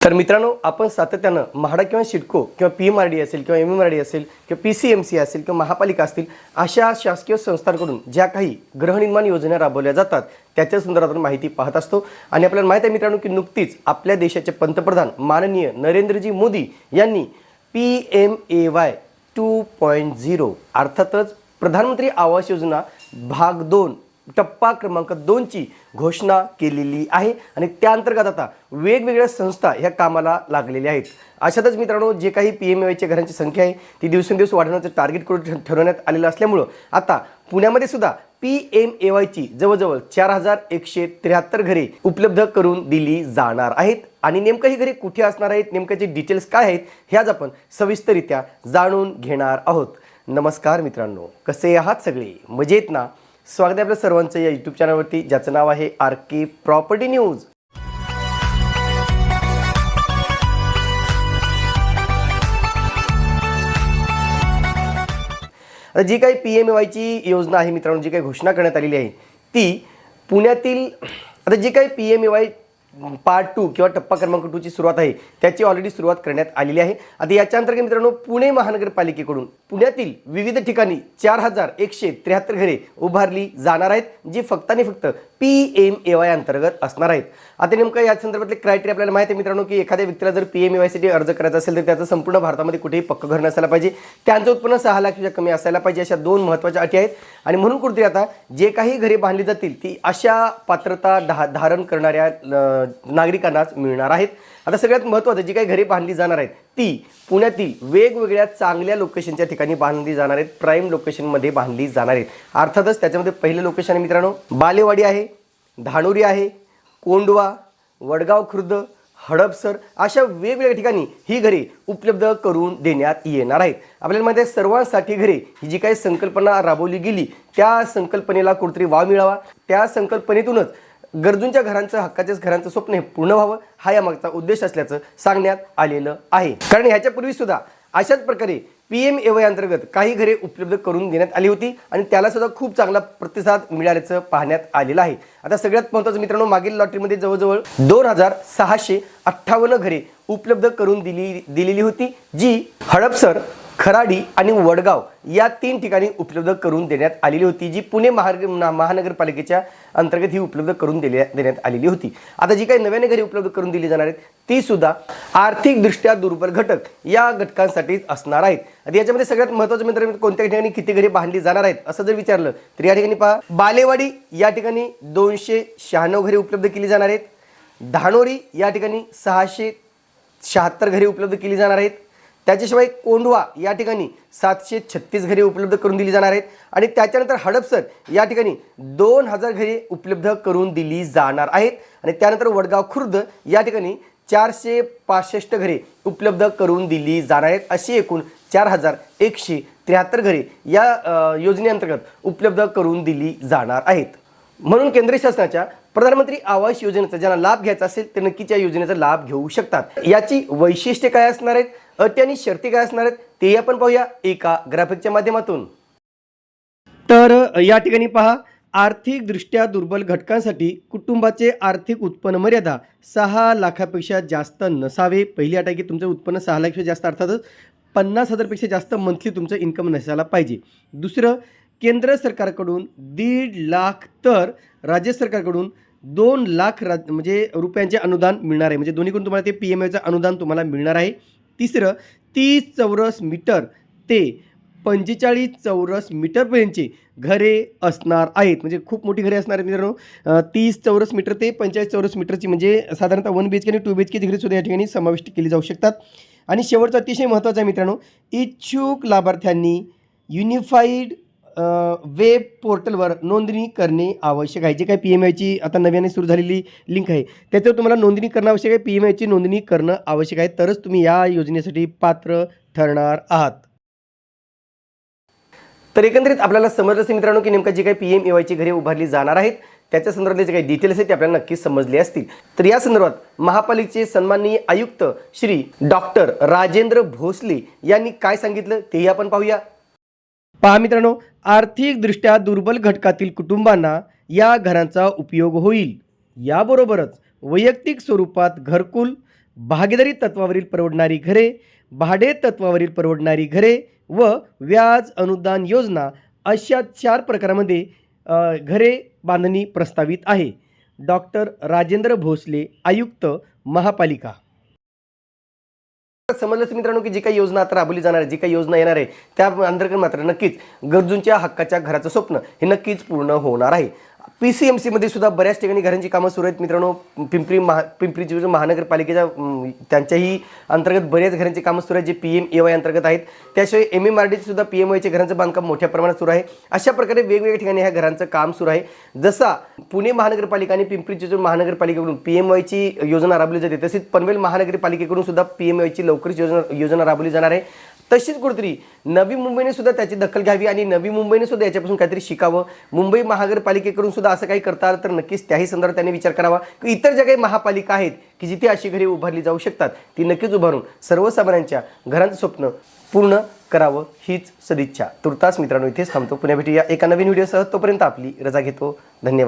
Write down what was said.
तर मित्रांनो आपण सातत्यानं म्हाडा किंवा सिडको किंवा पी एम आर डी असेल किंवा एम एम आर डी असेल किंवा पी सी एम सी असेल किंवा महापालिका असतील अशा शासकीय संस्थांकडून ज्या काही गृहनिर्माण योजना राबवल्या जातात त्याच्या संदर्भात आपण माहिती पाहत असतो. आणि आपल्याला माहिती आहे मित्रांनो की नुकतीच आपल्या देशाचे पंतप्रधान माननीय नरेंद्रजी मोदी यांनी P M A Y two point zero अर्थातच प्रधानमंत्री आवास योजना भाग दोन टप्पा क्रमांक दोनची घोषणा केलेली आहे. आणि त्या अंतर्गत आता वेगवेगळ्या संस्था ह्या कामाला लागलेल्या आहेत. अशातच मित्रांनो जे काही पी एम एच्या घरांची संख्या आहे ती दिवसेंदिवस वाढवण्याचं टार्गेट करून ठरवण्यात आलेलं असल्यामुळं आता पुण्यामध्ये सुद्धा पी एम ए वायची जवळजवळ चार हजार एकशे त्र्याहत्तर घरे उपलब्ध करून दिली जाणार आहेत. आणि नेमकं ही घरे कुठे असणार आहेत नेमक्याचे डिटेल्स काय आहेत ह्याच आपण सविस्तरित्या जाणून घेणार आहोत. नमस्कार मित्रांनो कसे आहात सगळे? मजेत ना? स्वागत आहे आपल्या सर्वांचं या यूट्यूब चॅनलवरती ज्याचं नाव आहे आर के प्रॉपर्टी न्यूज आता जी काही पी एम ए वायची योजना आहे मित्रांनो जी काही घोषणा करण्यात आलेली आहे ती पुण्यातील आता जी काही P M A Y part two किंवा टप्पा क्रमांक टूची सुरुवात आहे. त्याची ऑलरेडी सुरुवात करण्यात आलेली आहे. आता याच्या अंतर्गत मित्रांनो पुणे महानगरपालिकेकडून पुण्यातील विविध ठिकाणी चार हजार एकशे त्र्याहत्तर घरे उभारली जाणार आहेत जी फक्त आणि फक्त पी एम ए वाय अंतर्गत असणार आहेत. आता नेमकं या संदर्भातले क्रायटेरिया आपल्याला माहिती आहे मित्रांनो की एखाद्या व्यक्तीला जर पी एम वायसाठी अर्ज करायचा असेल तर त्याचं संपूर्ण भारतामध्ये कुठेही पक्क घर नसायला पाहिजे. त्यांचं उत्पन्न सहा लाखपेक्षा कमी असायला पाहिजे अशा दोन महत्त्वाच्या अटी आहेत. आणि म्हणून कुठेतरी आता जे काही घरे बांधली जातील ती अशा पात्रता धा धारण करणाऱ्या नागरिकांनाच मिळणार आहेत. आता सगळ्यात महत्त्वाचं जी काही घरे बांधली जाणार आहेत ती पुण्यातील वेगवेगळ्या चांगल्या लोकेशनच्या ठिकाणी बांधली जाणार आहेत प्राईम लोकेशनमध्ये बांधली जाणार आहेत. अर्थातच त्याच्यामध्ये पहिलं लोकेशन आहे मित्रांनो बालेवाडी आहे धाणुरी आहे कोंडवा वडगाव खुर्द हडपसर अशा वेगवेगळ्या ठिकाणी ही घरे उपलब्ध करून देण्यात येणार आहेत. आपल्याला माहिती आहे सर्वांसाठी घरे ही जी काही संकल्पना राबवली गेली त्या संकल्पनेला कुठेतरी वाव मिळावा. त्या संकल्पनेतूनच गरजूंच्या घरांचं हक्काच्याच घरांचं स्वप्न हे पूर्ण व्हावं हा या मागचा उद्देश असल्याचं सांगण्यात आलेलं आहे. कारण ह्याच्यापूर्वी सुद्धा अशाच प्रकारे पी एम ए वाय अंतर्गत काही घरे उपलब्ध करून देण्यात आली होती आणि त्याला सुद्धा खूप चांगला प्रतिसाद मिळाल्याचं पाहण्यात आलेलं आहे. आता सगळ्यात महत्त्वाचं मित्रांनो मागील लॉटरीमध्ये जवळजवळ दोन हजार सहाशे अठ्ठावन्न घरे उपलब्ध करून दिली दिलेली होती जी हडपसर खराडी आणि वडगाव या तीन ठिकाणी उपलब्ध करून देण्यात आलेली होती जी पुणे महानगर महानगरपालिकेच्या अंतर्गत ही उपलब्ध करून दिल्या देण्यात आलेली होती. आता जी काही नव्याने घरी उपलब्ध करून दिली जाणार आहेत ती सुद्धा आर्थिकदृष्ट्या दुर्बल घटक या घटकांसाठीच असणार आहेत. आता याच्यामध्ये सगळ्यात महत्त्वाचं मित्र कोणत्या ठिकाणी किती घरी बांधली जाणार आहेत असं जर विचारलं तर या ठिकाणी पहा बालेवाडी या ठिकाणी दोनशे शहाण्णव घरे उपलब्ध केली जाणार आहेत. धानोरी या ठिकाणी सहाशे शहात्तर घरे उपलब्ध केली जाणार आहेत. त्याच्याशिवाय कोंडवा या ठिकाणी सातशे छत्तीस घरे उपलब्ध करून दिली जाणार आहेत. आणि त्याच्यानंतर हडपसर या ठिकाणी दोन हजार घरे उपलब्ध करून दिली जाणार आहेत. आणि त्यानंतर वडगाव खुर्द या ठिकाणी चारशे पासष्ट घरे उपलब्ध करून दिली जाणार आहेत. अशी एकूण चार हजार एकशे त्र्याहत्तर घरे या योजनेअंतर्गत उपलब्ध करून दिली जाणार आहेत. म्हणून केंद्र शासनाच्या प्रधानमंत्री आवास योजनेचा ज्यांना लाभ घ्यायचा असेल ते नक्कीच या योजनेचा लाभ घेऊ शकतात. याची वैशिष्ट्ये काय असणार आहेत? अटी आणि शर्ती काय असणार आहेत ते आपण पाहूया एका ग्राफिकच्या माध्यमातून. तर या ठिकाणी पहा आर्थिकदृष्ट्या दुर्बल घटकांसाठी कुटुंबाचे आर्थिक उत्पन्न मर्यादा सहा लाखापेक्षा जास्त नसावे. पहिली अट आहे की तुमचं उत्पन्न सहा लाखापेक्षा जास्त अर्थातच पन्नास हजारपेक्षा जास्त मंथली तुमचं इन्कम नसायला पाहिजे. दुसरं केंद्र सरकारकडून दीड लाख तर राज्य सरकारकडून दोन लाख राज म्हणजे रुपयांचे अनुदान मिळणार आहे. म्हणजे दोन्हीकडून तुम्हाला ते पी एम एचं अनुदान तुम्हाला मिळणार आहे. तिसरं तीस चौरस मीटर ते पंचेचाळीस चौरस मीटरपर्यंतचे घरे असणार आहेत. म्हणजे खूप मोठी घरे असणार आहेत मित्रांनो. तीस चौरस मीटर ते पंचेचाळीस चौरस मीटरची म्हणजे साधारणतः वन बी एच के आणि टू बी एच केची घरेसुद्धा या ठिकाणी समाविष्ट केली जाऊ शकतात. आणि शेवटचं अतिशय महत्त्वाचं आहे मित्रांनो इच्छुक लाभार्थ्यांनी युनिफाईड वेब पोर्टलवर नोंदणी करणे आवश्यक आहे. जे काही पी एम आयची आता नव्याने सुरू झालेली लिंक आहे त्याच्यावर तुम्हाला नोंदणी करणं आवश्यक आहे. पी एम आयची नोंदणी करणं आवश्यक आहे. तरच तुम्ही या योजनेसाठी पात्र ठरणार आहात. तर एकंदरीत आपल्याला समजलं असेल मित्रांनो की नेमकं जे काही पी एम ए वायची घरे उभारली जाणार आहेत त्याच्या संदर्भातले जे काही डिटेल्स आहेत ते आपल्याला नक्कीच समजले असतील. तर या संदर्भात महापालिकेचे सन्माननीय आयुक्त श्री डॉक्टर राजेंद्र भोसले यांनी काय सांगितलं तेही आपण पाहूया. पहा मित्रांनो आर्थिकदृष्ट्या दुर्बल घटकातील कुटुंबांना या घरांचा उपयोग होईल. याबरोबरच वैयक्तिक स्वरूपात घरकुल भागीदारी तत्वावरील परवडणारी घरे भाडे तत्वावरील परवडणारी घरे व व्याज अनुदान योजना अशा चार प्रकारामध्ये घरे बांधणी प्रस्तावित आहे. डॉक्टर राजेंद्र भोसले आयुक्त महापालिका. समजलंच मित्रांनो की जी काही योजना आता राबवली जाणार आहे जी काही योजना येणार आहे त्या अंतर्गत मात्र नक्कीच गरजूंच्या हक्काच्या घराचं स्वप्न हे नक्कीच पूर्ण होणार आहे. पी सी एम सीमध्ये सुद्धा बऱ्याच ठिकाणी घरांची कामं सुरू आहेत. मित्रांनो पिंपरी महा पिंपरी चिंचवड महानगरपालिकेच्या त्यांच्याही अंतर्गत बऱ्याच घरांची कामं सुरू आहेत J P M A Y अंतर्गत आहेत. त्याशिवाय एम एम आर डी सुद्धा पी एम वायचे घरांचं बांधकाम मोठ्या प्रमाणात सुरू आहे. अशा प्रकारे वेगवेगळ्या ठिकाणी ह्या घरांचं काम सुरू आहे. जसा पुणे महानगरपालिका आणि पिंपरी चिंचवड महानगरपालिकेकडून पी एम वायची योजना राबवली जाते तसेच पनवेल महानगरपालिकेकडून सुद्धा पी एम वायची लवकरच योजना योजना राबवली जाणार आहे. तशीच कुठेतरी. नवी मुंबईने सुद्धा त्याची दखल घ्यावी आणि नवी मुंबईने सुद्धा याच्यापासून काहीतरी शिकावं. मुंबई महानगरपालिकेकडून सुद्धा असं काही करता आलं तर नक्कीच त्याही संदर्भात त्यांनी विचार करावा. की इतर ज्या काही महापालिका आहेत की जिथे अशी घरे उभारली जाऊ शकतात ती नक्कीच उभारून सर्वसामान्यांच्या घरांचं स्वप्न पूर्ण करावं हीच सदिच्छा. तुर्तास मित्रांनो इथेच थांबतो. पुण्या भेटूया एका नवीन व्हिडिओसह. तोपर्यंत आपली रजा घेतो. धन्यवाद.